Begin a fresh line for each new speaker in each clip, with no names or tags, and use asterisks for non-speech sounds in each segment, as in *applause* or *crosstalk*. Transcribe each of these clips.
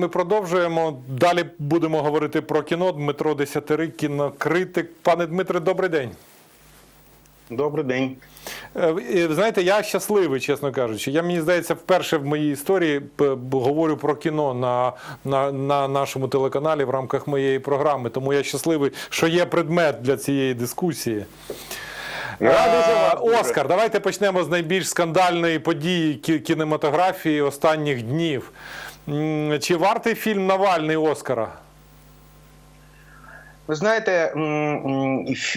ми продовжуємо. Далі будемо говорити про кіно. Дмитро Десятирик, кінокритик. Пане Дмитре, добрий день.
Добрий день.
Е, Знаєте, я щасливий, чесно кажучи. Я мені здається, вперше в моїй історії говорю про кіно на, на, на нашому телеканалі в рамках моєї програми. Тому я щасливий, що є предмет для цієї дискусії. Е,
дуже.
Оскар, давайте почнемо з найбільш скандальної події кінематографії останніх днів. Чи вартий фільм Навальний Оскара?
Ви знаєте, ф-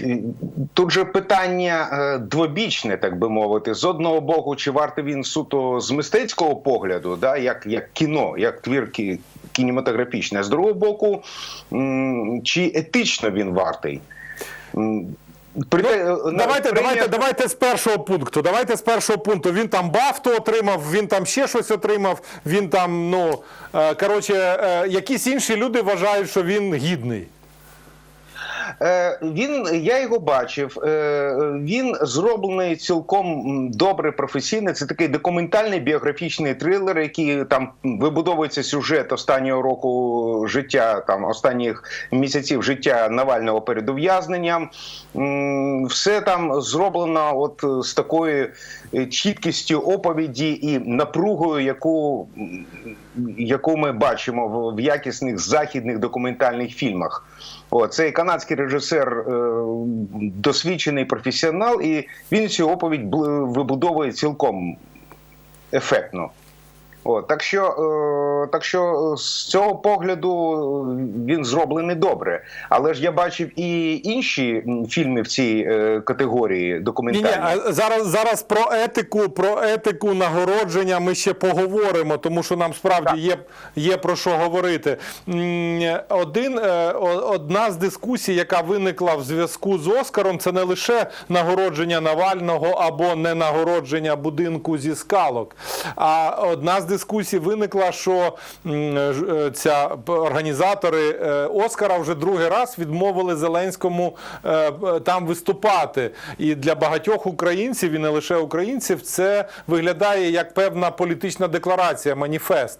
тут же питання е, двобічне, так би мовити. З одного боку, чи вартий він суто з мистецького погляду, да, як, як кіно, як твір кі- кінематографічний, а з другого боку, чи етично він вартий? При-
Ну, Давайте,
премія-
давайте, давайте з першого пункту. Давайте з першого пункту. Він там бафту отримав, він там ще щось отримав. Він там, ну е, коротше, е, якісь інші люди вважають, що він гідний.
Е, Він я його бачив. е, Він зроблений цілком добре професійно. Це такий документальний біографічний трилер, який там вибудовується сюжет останнього року життя, там останніх місяців життя Навального перед ув'язненням. Все там зроблено, от е, з такою чіткістю оповіді і напругою, яку, яку ми бачимо в якісних західних документальних фільмах. О, цей канадський режисер е, досвідчений професіонал, і він цю оповідь вибудовує цілком ефектно. О, так що, е, так що з цього погляду він зроблений добре. Але ж я бачив і інші фільми в цій е, категорії
Ні,
документальні.
ні, а зараз, зараз про етику, про етику нагородження ми ще поговоримо, тому що нам справді є, є про що говорити. Один, е, одна з дискусій, яка виникла в зв'язку з Оскаром, це не лише нагородження Навального або не нагородження будинку зі скалок. А одна з дискусій виникла, що ж- е, ця організатори е, Оскара вже другий раз відмовили Зеленському е, е, там виступати. І для багатьох українців, і не лише українців, це виглядає як певна політична декларація, маніфест.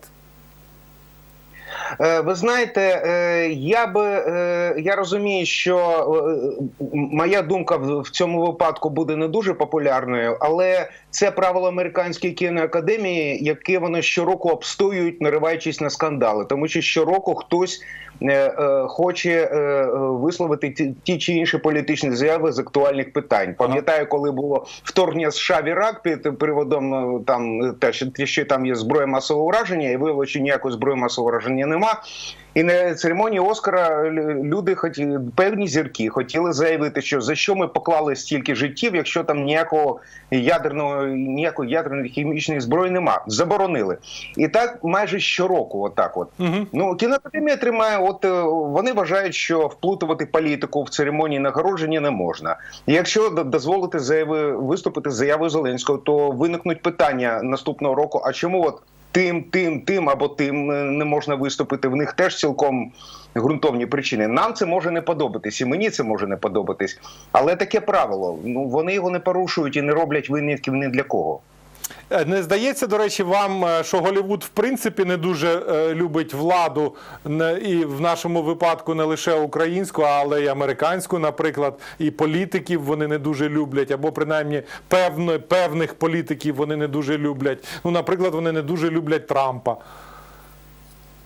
Е, Ви знаєте, е, я би е, я розумію, що е, моя думка в цьому випадку буде не дуже популярною, але це правило американської кіноакадемії, яке вони щороку обстоюють, нариваючись на скандали, тому що щороку хтось е, е, хоче е, висловити ті, ті чи інші політичні заяви з актуальних питань. Пам'ятаю, коли було вторгнення США в Ірак під приводом там те, що, що там є зброя масового ураження, і виявилося, що ніякої зброї масового ураження нема. І на церемонії Оскара люди хоті, певні зірки хотіли заявити, що за що ми поклали стільки життів, якщо там ніякого ядерного ніякої ядерної хімічної зброї нема. Заборонили. І так майже щороку, отак от.
Угу.
Ну, кіноакадемія тримає, от е, вони вважають, що вплутувати політику в церемонії нагородження не можна. І якщо дозволити заяви виступити з заявою Зеленського, то виникнуть питання наступного року: а чому от тим, тим, тим або тим е, не можна виступити? В них теж цілком ґрунтовні причини. Нам це може не подобатись, і мені це може не подобатись. Але таке правило. Ну вони його не порушують і не роблять винятків ні для кого.
Е, Не здається, до речі, вам, е, що Голівуд в принципі не дуже е, любить владу, і в нашому випадку не лише українську, але й американську, наприклад, і політиків вони не дуже люблять, або принаймні певно, певних політиків вони не дуже люблять. Ну, наприклад, вони не дуже люблять Трампа.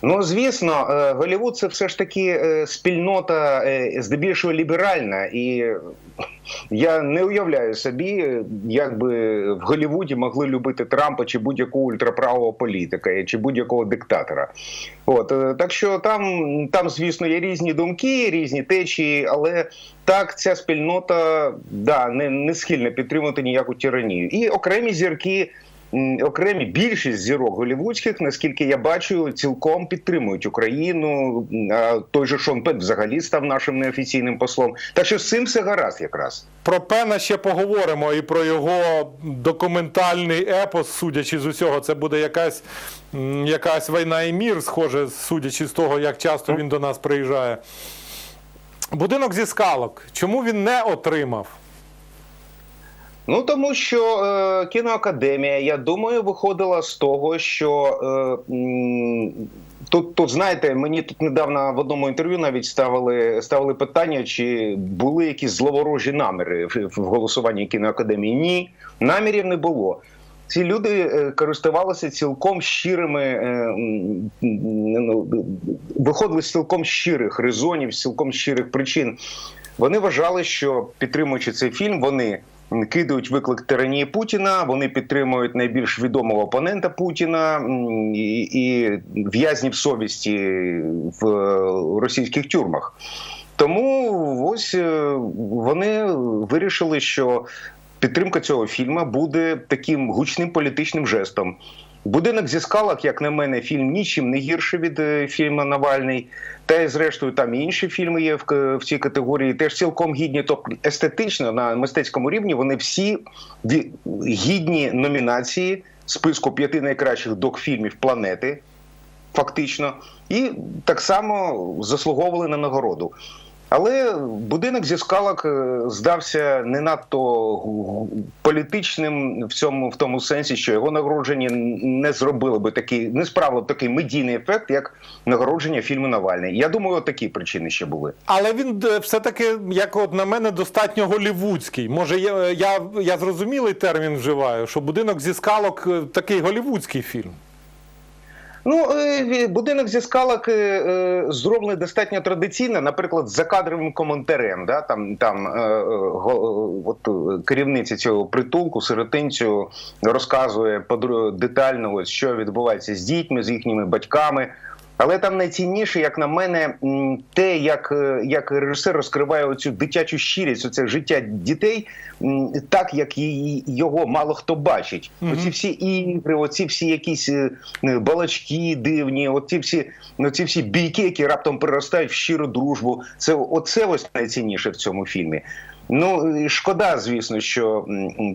Ну, звісно, е, Голівуд це все ж таки е, спільнота е, здебільшого ліберальна, і *laughs* я не уявляю собі, як би в Голівуді могли любити Трампа чи будь-якого ультраправого політика, чи будь-якого диктатора. От так що там, там, звісно, є різні думки, різні течії, але так ця спільнота да, не, не схильна підтримувати ніяку тиранію. І окремі зірки. Окремі більшість зірок голівудських, наскільки я бачу, цілком підтримують Україну. А той же Шон Пен взагалі став нашим неофіційним послом. Так що з цим все гаразд, якраз.
Про Пена ще поговоримо і про його документальний епос, судячи з усього, це буде якась, якась війна і мір, схоже, судячи з того, як часто він до нас приїжджає. Будинок зі скалок. Чому він не отримав?
Ну тому що е, кіноакадемія, я думаю, виходила з того, що е, Тут, тут знаєте, мені тут недавно в одному інтерв'ю навіть ставили ставили питання, чи були якісь зловорожі наміри в, в голосуванні кіноакадемії. Ні, намірів не було. Ці люди е, користувалися цілком щирими, е, ну, виходили з цілком щирих резонів, з цілком щирих причин. Вони вважали, що підтримуючи цей фільм, вони кидають виклик тиранії Путіна. Вони підтримують найбільш відомого опонента Путіна і, і в'язнів совісті в е, російських тюрмах. Тому ось е, вони вирішили, що підтримка цього фільму буде таким гучним політичним жестом. Будинок зі скалок, як на мене, фільм нічим не гірший від е, фільму Навальний. Та й зрештою там і інші фільми є в, в цій категорії, теж цілком гідні. Тобто естетично на мистецькому рівні вони всі гідні номінації списку п'яти найкращих док-фільмів планети, фактично, і так само заслуговували на нагороду. Але будинок зі скалок е, здався не надто політичним в цьому в тому сенсі, що його нагородження не зробило би такий, не справило б такий медійний ефект, як нагородження фільму Навальний. Я думаю, от такі причини ще були.
Але він е, все-таки, як от на мене, достатньо голівудський. Може, я, я, я зрозумілий термін вживаю, що будинок зі скалок е, такий голівудський фільм.
Ну, е, будинок зі скалок е, е, зроблений достатньо традиційно, наприклад, за кадровим коментарем. Да? Там, там от, керівниця цього притулку, сиротинцю, розказує детально, ось, що відбувається з дітьми, з їхніми батьками. Але там найцінніше, як на мене, те, як, е, як режисер розкриває оцю дитячу щирість, оце життя дітей, так як її- його мало хто бачить.
Мгм.
Оці всі ігри, оці всі якісь е, е, балачки дивні, оці всі, ну, ці всі бійки, які раптом переростають в щиру дружбу. Це оце ось найцінніше в цьому фільмі. Ну шкода, звісно, що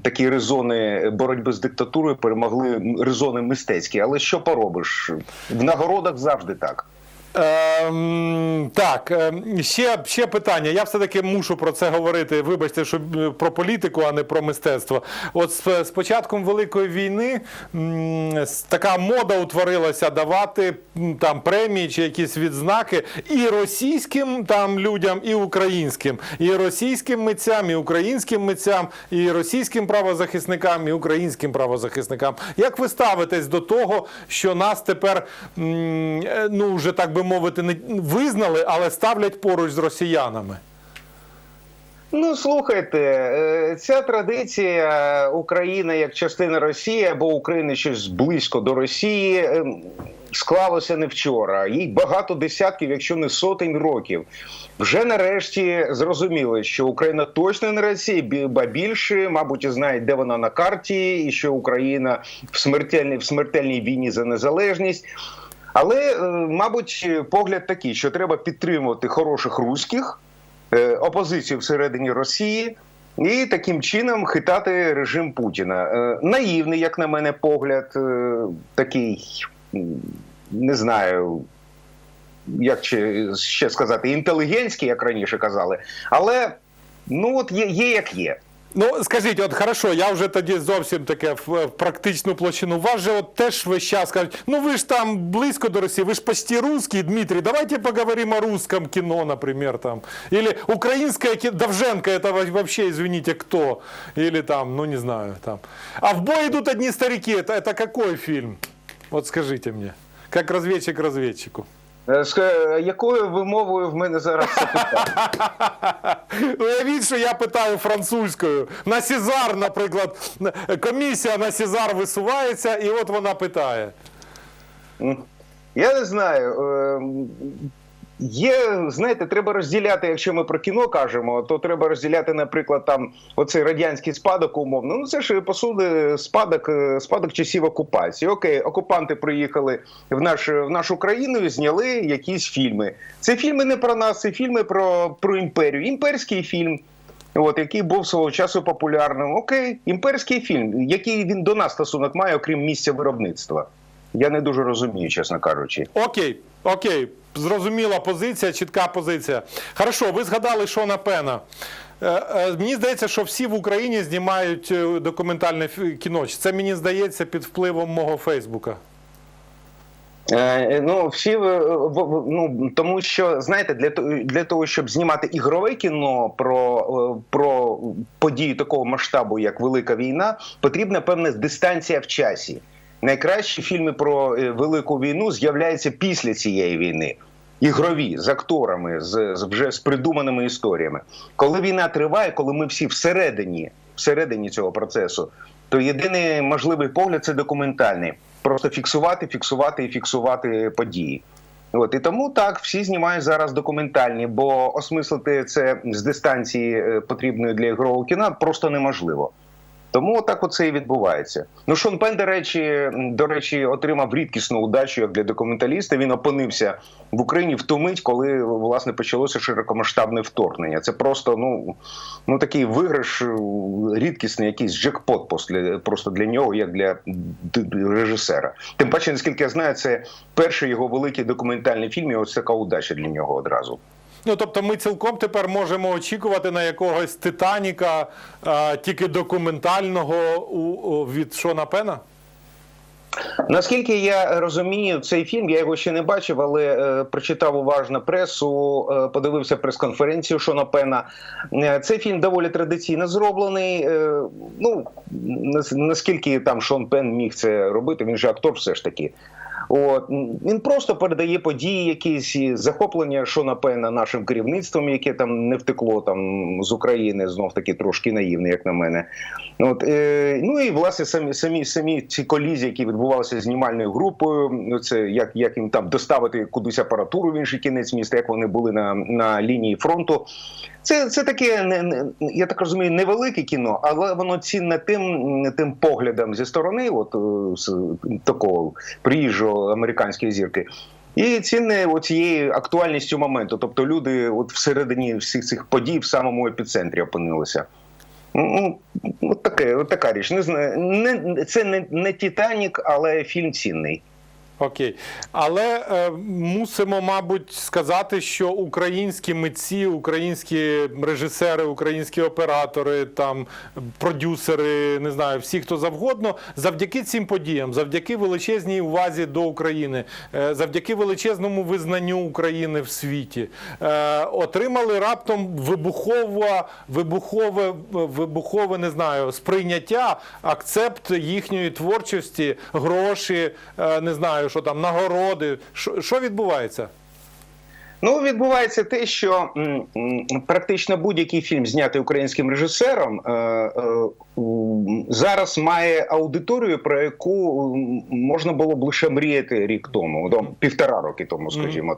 такі резони боротьби з диктатурою перемогли резони мистецькі. Але що поробиш? В нагородах завжди так.
Ем, так, ем, ще, ще питання. Я все-таки мушу про це говорити. Вибачте, що е, про політику, а не про мистецтво. От з, з початком Великої війни м, така мода утворилася давати там премії чи якісь відзнаки і російським там людям, і українським, і російським митцям, і українським митцям, і російським правозахисникам, і українським правозахисникам. Як ви ставитесь до того, що нас тепер м, е, ну вже так би мовити, не визнали, але ставлять поруч з росіянами?
Ну слухайте, е, ця традиція Україна як частина Росії або України щось близько до Росії е, склалося не вчора. Їй багато десятків, якщо не сотень років. Вже нарешті зрозуміли, що Україна точно не Росія, ба більше, мабуть, і знають, де вона на карті, і що Україна в смертельній в смертельній війні за незалежність. Але, е, мабуть, погляд такий, що треба підтримувати хороших руських, е, опозицію всередині Росії. І таким чином хитати режим Путіна. Е, Наївний, як на мене, погляд, такий, не знаю, як ще сказати, інтелігентський, як раніше казали. Але ну от є, є як є.
Ну, скажіть, от хорошо, я вже тоді зовсім таке в, в практичну площину. Вас же от теж весь час кажуть, ну ви ж там близько до Росії, ви ж почти русский, Дмитрий, давайте поговорим о русском кино, например, там. Или украинское кино, Довженко, это во- вообще, извините, кто? Или там, ну не знаю, там. А в бой идут одни старики, это, это какой фильм? Вот скажите мне. Как разведчик разведчику.
Е, е, Якою вимовою в мене зараз це питання? *laughs*
Уявіть, що я питаю французькою. На Сезар, наприклад, комісія на Сезар висувається, і от вона питає.
Я не знаю. Є, знаєте, треба розділяти, якщо ми про кіно кажемо, то треба розділяти, наприклад, там оцей радянський спадок умовно. Ну це ж посуди спадок, е, спадок часів окупації. Окей, окупанти приїхали в наш, в нашу країну і зняли якісь фільми. Це фільми не про нас, це фільми про, про імперію. Імперський фільм. От який був свого часу популярним. Окей, імперський фільм, який він до нас стосунок має, окрім місця виробництва. Я не дуже розумію, чесно кажучи.
Окей, окей, зрозуміла позиція, чітка позиція. Хорошо, ви згадали Шона Пена. Е, е, Мені здається, що всі в Україні знімають е, документальне кіно. Це мені здається під впливом мого Фейсбука.
Ну, всі ну тому, що знаєте, для для того, щоб знімати ігрове кіно про, про події такого масштабу, як Велика війна, потрібна певна дистанція в часі. Найкращі фільми про е, велику війну з'являються після цієї війни. Ігрові з акторами, з, з вже з придуманими історіями. Коли війна триває, коли ми всі всередині, всередині цього процесу, то єдиний можливий погляд це документальний. Просто фіксувати, фіксувати і фіксувати події. От і тому так всі знімають зараз документальні, бо осмислити це з дистанції е, потрібної для ігрового кіна просто неможливо. Тому так оце і відбувається. Ну Шон Пен, до речі, до речі, отримав рідкісну удачу як для документаліста. Він опинився в Україні в ту мить, коли власне почалося широкомасштабне вторгнення. Це просто ну, ну такий виграш е, рідкісний, якийсь джекпот після, просто для нього, як для режисера. Тим паче, наскільки я знаю, це перший його великий документальний фільм. І ось така удача для нього одразу.
Ну, тобто ми цілком тепер можемо очікувати на якогось Титаніка, а, тільки документального у, у, від Шона Пена?
Наскільки я розумію, цей фільм я його ще не бачив, але е, прочитав уважно пресу, е, подивився прес-конференцію Шона Пена. Е, цей фільм доволі традиційно зроблений. Е, ну наскільки там Шон Пен міг це робити, він же актор все ж таки. От він просто передає події, якісь захоплення Шона Пена нашим керівництвом, яке там не втекло там з України, знов таки трошки наївне, як на мене. От е, ну і власне самі самі самі ці колізії, які відбувалися з знімальною групою. ну, Це як, як їм там доставити кудись апаратуру в інший кінець міста, як вони були на, на лінії фронту. Це, це таке не, я так розумію, невелике кіно, але воно цінне тим, тим поглядом зі сторони, от е, такого приїжджого американської зірки. І цінне оцією актуальністю моменту. Тобто люди от всередині всіх цих подій в самому епіцентрі опинилися. Ну, от таке, от така річ. Не знаю, не, це не, не Титанік, але фільм цінний.
Окей. Але е, мусимо, мабуть, сказати, що українські митці, українські режисери, українські оператори, там продюсери, не знаю, всі хто завгодно, завдяки цим подіям, завдяки величезній увазі до України, е, завдяки величезному визнанню України в світі, е, отримали раптом вибухове, вибухове, вибухове, не знаю, сприйняття, акцепт їхньої творчості, гроші, е, не знаю, що там, нагороди. Що, що відбувається?
Ну, відбувається те, що практично будь-який фільм, знятий українським режисером, е, е, зараз має аудиторію, про яку можна було б лише мріяти рік тому, півтора роки тому, скажімо.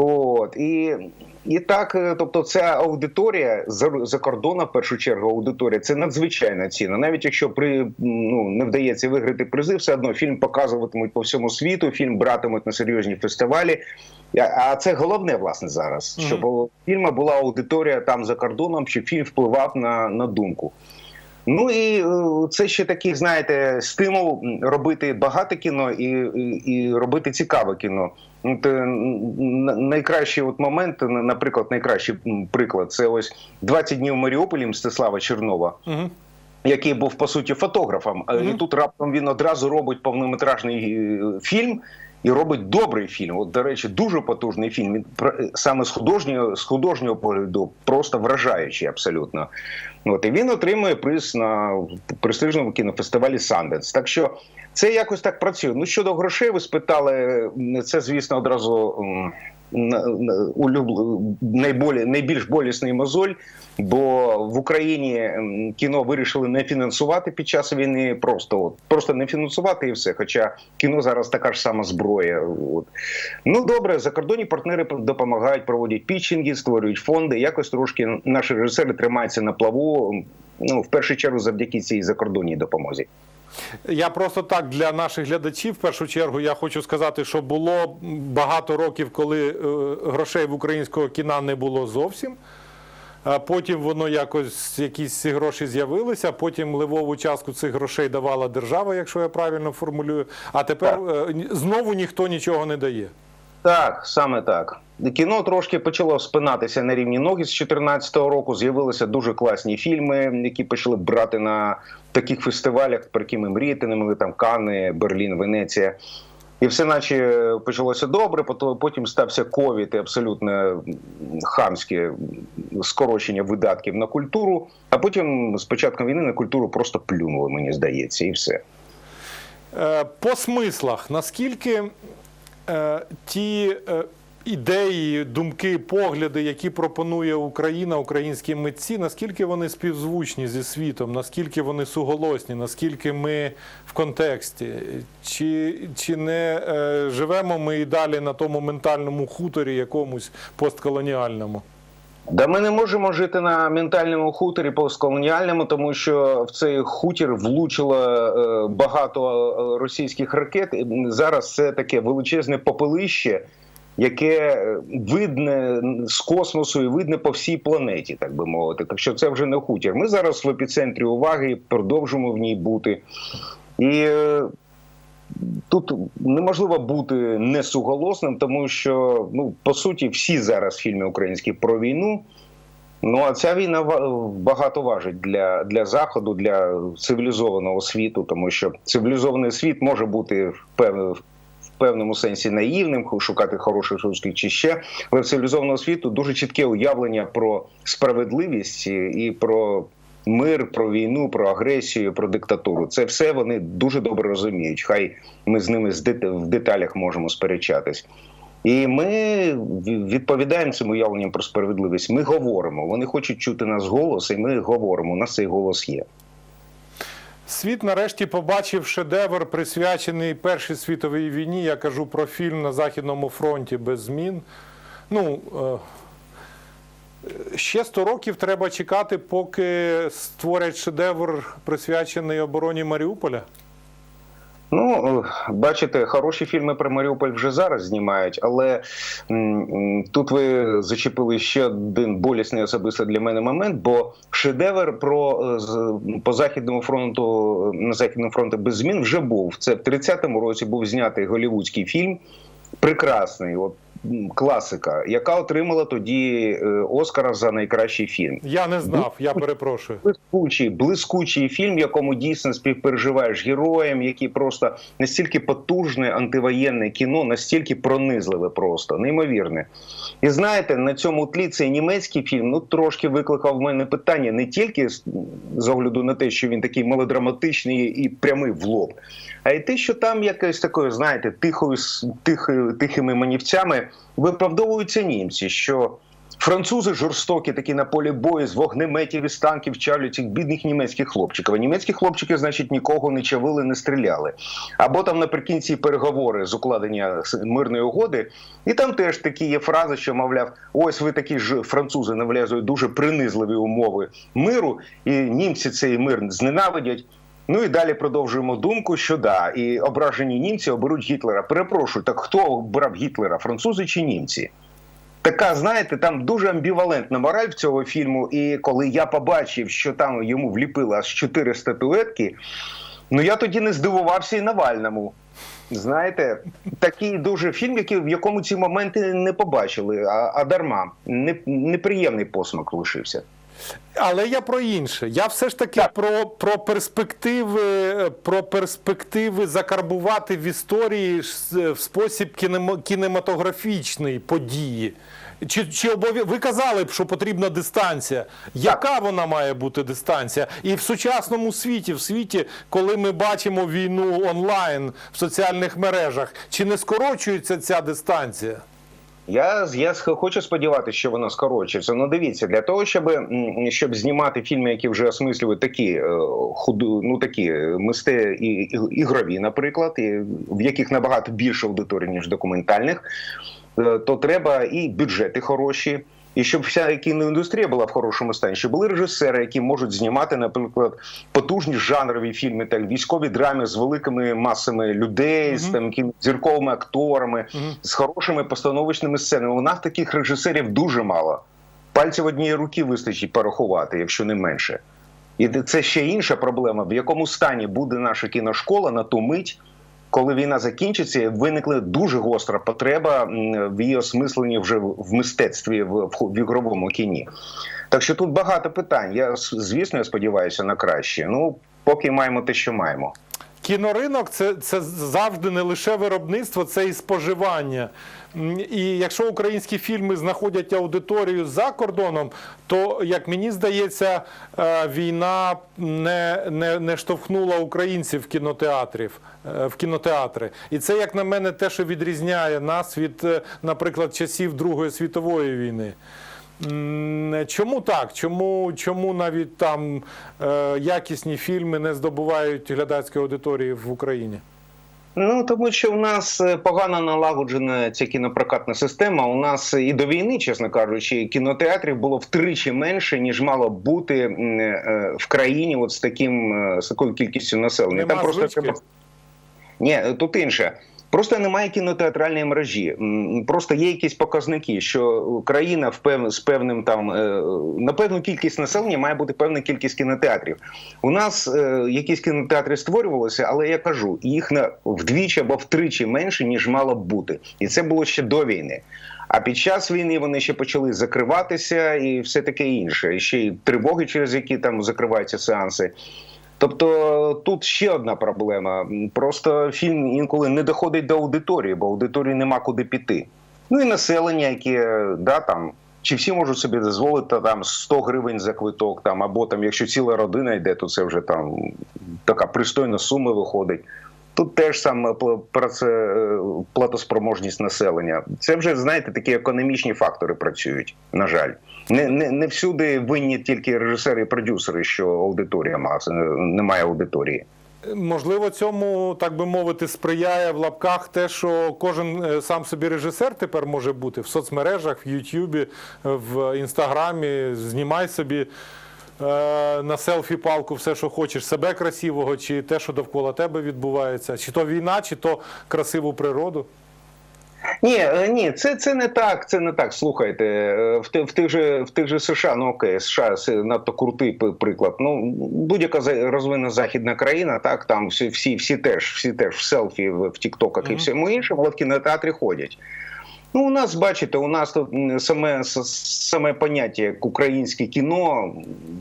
От і, і так, е, тобто, ця аудиторія за, за кордоном, в першу чергу, аудиторія це надзвичайна ціна. Навіть якщо при ну не вдається виграти призи, все одно фільм показуватимуть по всьому світу, фільм братимуть на серйозні фестивалі. А- це головне власне зараз, щоб у фільму була аудиторія там за кордоном, щоб фільм впливав на, на думку. Ну і е, це ще такий, знаєте, стимул робити багато кіно і, і, і робити цікаве кіно. Е, найкращий от момент, наприклад, найкращий приклад це ось 20 днів в Маріуполі Мстислава Чернова,
Угу.
який був по суті фотографом. mm
-hmm.
І тут раптом він одразу робить повнометражний е, фільм. І робить добрий фільм. От, до речі, дуже потужний фільм. Він саме з художнього з художнього погляду просто вражаючий абсолютно. От і він отримує приз на престижному кінофестивалі Санденс. Так що це якось так працює. Ну щодо грошей, ви спитали, це звісно одразу на- найболі... найбільш болісний мозоль. Бо в Україні кіно вирішили не фінансувати під час війни, просто от, просто не фінансувати і все. Хоча кіно зараз така ж сама зброя. От. Ну добре, закордонні партнери допомагають, проводять пітчинги, створюють фонди. Якось трошки наші режисери тримаються на плаву. Ну в першу чергу завдяки цій закордонній допомозі.
Я просто так для наших глядачів, в першу чергу, я хочу сказати, що було багато років, коли е, грошей в українського кіна не було зовсім. Потім воно якось якісь ці гроші з'явилися. Потім ливову частку цих грошей давала держава, якщо я правильно формулюю. А тепер е, знову ніхто нічого не дає.
Так, саме так. Кіно трошки почало спинатися на рівні ноги з 2014 року. З'явилися дуже класні фільми, які почали брати на таких фестивалях, про які ми мріяти не могли там Канни, Берлін, Венеція. І все наче почалося добре, потім стався ковід і абсолютно хамське скорочення видатків на культуру. А потім з початком війни на культуру просто плюнули, мені здається, і все.
Е, По смислах, наскільки ті е, ідеї, думки, погляди, які пропонує Україна, українські митці, наскільки вони співзвучні зі світом, наскільки вони суголосні, наскільки ми в контексті, чи, чи не е, живемо ми і далі на тому ментальному хуторі якомусь постколоніальному?
Да ми не можемо жити на ментальному хуторі постколоніальному, тому що в цей хутір влучило е, багато е, російських ракет. І Зараз це таке величезне попелище, яке е, видне з космосу і видне по всій планеті, так би мовити. Так що це вже не хутір. Ми зараз в епіцентрі уваги продовжимо в ній бути. І тут неможливо бути несуголосним, тому що ну по суті всі зараз фільми українські про війну. Ну а ця війна багато важить для, для заходу, для цивілізованого світу, тому що цивілізований світ може бути в в певному сенсі наївним, шукати хороших русських чи ще, але в цивілізованого світу дуже чітке уявлення про справедливість і про мир, про війну, про агресію, про диктатуру. Це все вони дуже добре розуміють. Хай ми з ними в деталях можемо сперечатись. І ми відповідаємо цим уявленням про справедливість. Ми говоримо. Вони хочуть чути нас голос, і ми говоримо. У нас цей голос є.
Світ нарешті побачив шедевр, присвячений Першій світовій війні. Я кажу про фільм на Західному фронті без змін. Ну, е, ще 100 років треба чекати, поки створять шедевр, присвячений обороні Маріуполя.
Ну, бачите, хороші фільми про Маріуполь вже зараз знімають, але тут ви зачепили ще один болісний особисто для мене момент, бо шедевр про е, по західному фронту на західному фронту без змін вже був. Це в 30-му році був знятий голівудський фільм. Прекрасний, от класика, яка отримала тоді е, Оскара за найкращий фільм.
Я не знав, я перепрошую.
Блискучий, блискучий фільм, в якому дійсно співпереживаєш героям, які просто настільки потужне антивоєнне кіно, настільки пронизливе, просто неймовірне. І знаєте, на цьому тлі цей німецький фільм ну трошки викликав в мене питання не тільки з, огляду на те, що він такий мелодраматичний і прямий в лоб, а й те, що там якось такою, знаєте, тихою тихою, тихими манівцями виправдовуються німці, що. Французи жорстокі, такі на полі бою з вогнеметів і з танків чавлять цих бідних німецьких хлопчиків. А німецькі хлопчики, значить, нікого не чавили, не стріляли. Або там наприкінці переговори з укладення мирної угоди, і там теж такі є фрази, що мовляв, ось ви такі ж французи нав'язують дуже принизливі умови миру, і німці цей мир зненавидять. Ну і далі продовжуємо думку, що да, і ображені німці оберуть Гітлера. Перепрошую, так хто обрав Гітлера, французи чи німці? Така, знаєте, там дуже амбівалентна мораль в цього фільму. І коли я побачив, що там йому вліпили аж чотири статуетки, ну я тоді не здивувався і Навальному. Знаєте, такий дуже фільм, який, в якому ці моменти не побачили, а, а дарма. Не, неприємний посмак лишився.
Але я про інше. Я все ж таки
Так.
про, про перспективи, про перспективи закарбувати в історії в спосіб кінематографічний події. Чи, чи обов'я... ви казали б, що потрібна дистанція? Яка вона має бути дистанція? І в сучасному світі, в світі, коли ми бачимо війну онлайн в соціальних мережах, чи не скорочується ця дистанція?
Я, я хочу сподіватися, що вона скорочиться. Ну дивіться, для того, щоб, щоб знімати фільми, які вже осмислюють такі е, худу, ну такі мисте і, і ігрові, наприклад, і в яких набагато більше аудиторії, ніж документальних, е, то треба і бюджети хороші. І щоб вся кіноіндустрія була в хорошому стані, щоб були режисери, які можуть знімати, наприклад, потужні жанрові фільми, так військові драми з великими масами людей, з там зірковими акторами, з хорошими постановочними сценами. У нас таких режисерів дуже мало. Пальців однієї руки вистачить порахувати, якщо не менше. І це ще інша проблема, в якому стані буде наша кіношкола на ту мить, коли війна закінчиться, виникла дуже гостра потреба в її осмисленні вже в мистецтві, в ігровому кіні. Так що тут багато питань. Я звісно я сподіваюся на краще. Ну, поки маємо те, що маємо.
Кіноринок це, це завжди не лише виробництво, це і споживання. І якщо українські фільми знаходять аудиторію за кордоном, то як мені здається, е, війна не, не, не штовхнула українців кінотеатрів е, в кінотеатри. І це, як на мене, те, що відрізняє нас від, е, наприклад, часів Другої світової війни. Чому так? Чому, чому навіть там е, якісні фільми не здобувають глядацької аудиторії в Україні?
Ну тому що у нас е, погано налагоджена ця кінопрокатна система. У нас і до війни, чесно кажучи, кінотеатрів було втричі менше ніж мало бути е, в країні, от з таким е, з такою кількістю населення.
Нема звички?
треба ні, тут інше. Просто немає кінотеатральної мережі. Просто є якісь показники, що країна в пев... з певним там е, на певну кількість населення має бути певна кількість кінотеатрів. У нас е, якісь кінотеатри створювалися, але я кажу, їх на вдвічі або втричі менше ніж мало б бути, і це було ще до війни. А під час війни вони ще почали закриватися і все таке інше. І ще й тривоги, через які там закриваються сеанси. Тобто тут ще одна проблема. Просто фільм інколи не доходить до аудиторії, бо аудиторії нема куди піти. Ну і населення, яке да там. Чи всі можуть собі дозволити там 100 гривень за квиток, там або там, якщо ціла родина йде, то це вже там така пристойна сума виходить. Тут теж саме е, платоспроможність населення. Це вже знаєте, такі економічні фактори працюють. На жаль, не, не, не всюди винні тільки режисери і продюсери, що аудиторія має, немає аудиторії.
Можливо, цьому, так би мовити, сприяє в лапках те, що кожен е, сам собі режисер тепер може бути в соцмережах, в Ютубі, в Інстаграмі. Знімай собі на селфі-палку все, що хочеш, себе красивого, чи те, що довкола тебе відбувається, чи то війна, чи то красиву природу.
Ні, е, ні, це, це не так. Це не так. Слухайте, е, в, в тих же в тих же США, ну окей, США це надто крутий приклад. Ну будь-яка за- розвинена західна країна, так там всі, всі, всі теж, всі теж в селфі, в, в Тіктоках і всьому іншому, але в кінотеатрі ходять. Ну, у нас, бачите, у нас тут саме, саме поняття як українське кіно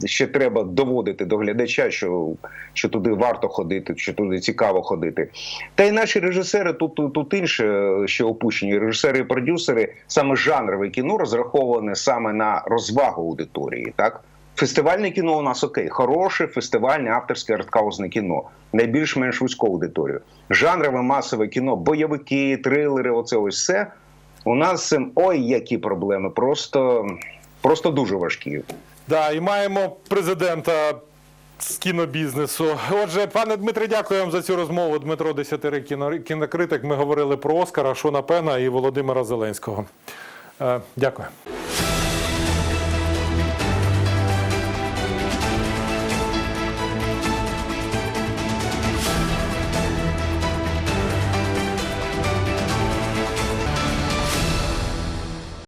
ще треба доводити до глядача, що, що туди варто ходити, що туди цікаво ходити. Та й наші режисери тут, тут, тут інше ще опущені. Режисери і продюсери, саме жанрове кіно розраховане саме на розвагу аудиторії. Так? Фестивальне кіно у нас окей, хороше фестивальне авторське арткаузне кіно, найбільш-менш вузьку аудиторію. Жанрове масове кіно, бойовики, трилери, оце ось все. У нас цим ой, які проблеми, просто, просто дуже важкі.
Да, і маємо президента з кінобізнесу. Отже, пане Дмитре, дякую вам за цю розмову. Дмитро Десятири, кіно- кінокритик. Ми говорили про Оскара, Шона Пена і Володимира Зеленського. Е, Дякую.